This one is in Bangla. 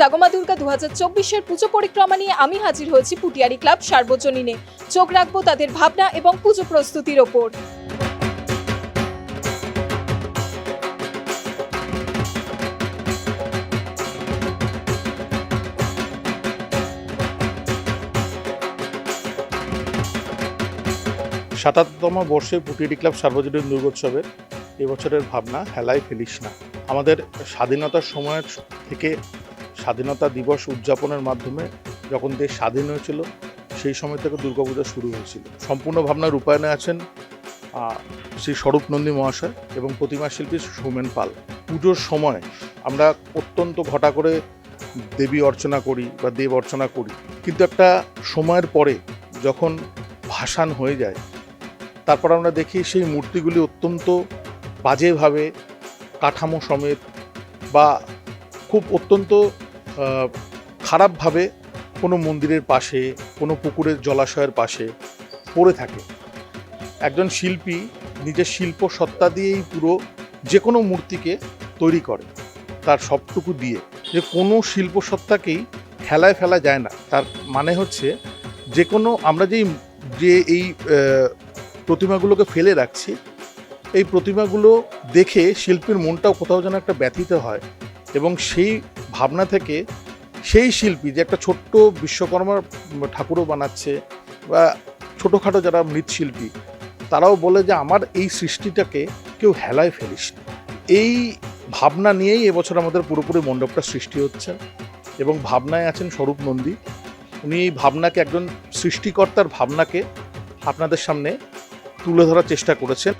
জাগমা দুর্গা দু হাজার চব্বিশের পুজো পরিক্রমা নিয়ে আমি হাজির হয়েছি পুটিয়ারি ক্লাব সার্বজনীনে। চোখ রাখব তাদের ভাবনা এবং পুজো প্রস্তুতির ওপর। সাতাত্তম বর্ষে পুটিয়ারি ক্লাব সার্বজনীন দুর্গোৎসবের এবছরের ভাবনা হেলায় ফেলিস না। আমাদের স্বাধীনতার সময়ের থেকে স্বাধীনতা দিবস উদযাপনের মাধ্যমে যখন দেশ স্বাধীন হয়েছিল, সেই সময় থেকে দুর্গাপূজা শুরু হয়েছিল। সম্পূর্ণ ভাবনা রূপায়ণে আছেন শ্রী স্বরূপ নন্দী মহাশয় এবং প্রতিমা শিল্পী সৌমেন পাল। পুজোর সময় আমরা অত্যন্ত ঘটা করে দেবী অর্চনা করি বা দেব অর্চনা করি। কিন্তু একটা সময়ের পরে যখন ভাসান হয়ে যায়, তারপর আমরা দেখি সেই মূর্তিগুলি অত্যন্ত বাজেভাবে কাঠামো সমেত বা খুব অত্যন্ত খারাপভাবে কোনো মন্দিরের পাশে, কোনো পুকুরের জলাশয়ের পাশে পড়ে থাকে। একজন শিল্পী নিজের শিল্প সত্তা দিয়েই পুরো যে কোনো মূর্তিকে তৈরি করে, তার সবটুকু দিয়ে। যে কোনো শিল্প সত্তাকেই খেলায় ফেলা যায় না। তার মানে হচ্ছে যে কোনো, আমরা যেই, যে এই প্রতিমাগুলোকে ফেলে রাখছি এই প্রতিমাগুলো দেখে শিল্পীর মনটাও কোথাও যেন একটা ব্যথিত হয় এবং সেই ভাবনা থেকে সেই শিল্পী যে একটা ছোট্ট বিশ্বকর্মার ঠাকুরও বানাচ্ছে বা ছোটোখাটো যারা মৃৎশিল্পী, তারাও বলে যে আমার এই সৃষ্টিটাকে কেউ হেলায় ফেলিস এই ভাবনা নিয়েই এবছর আমাদের পুরোপুরি মণ্ডপটা সৃষ্টি হচ্ছে এবং ভাবনায় আছেন স্বরূপ নন্দী। উনি এই ভাবনাকে একজন সৃষ্টিকর্তার ভাবনাকে আপনাদের সামনে তুলে ধরার চেষ্টা করেছেন।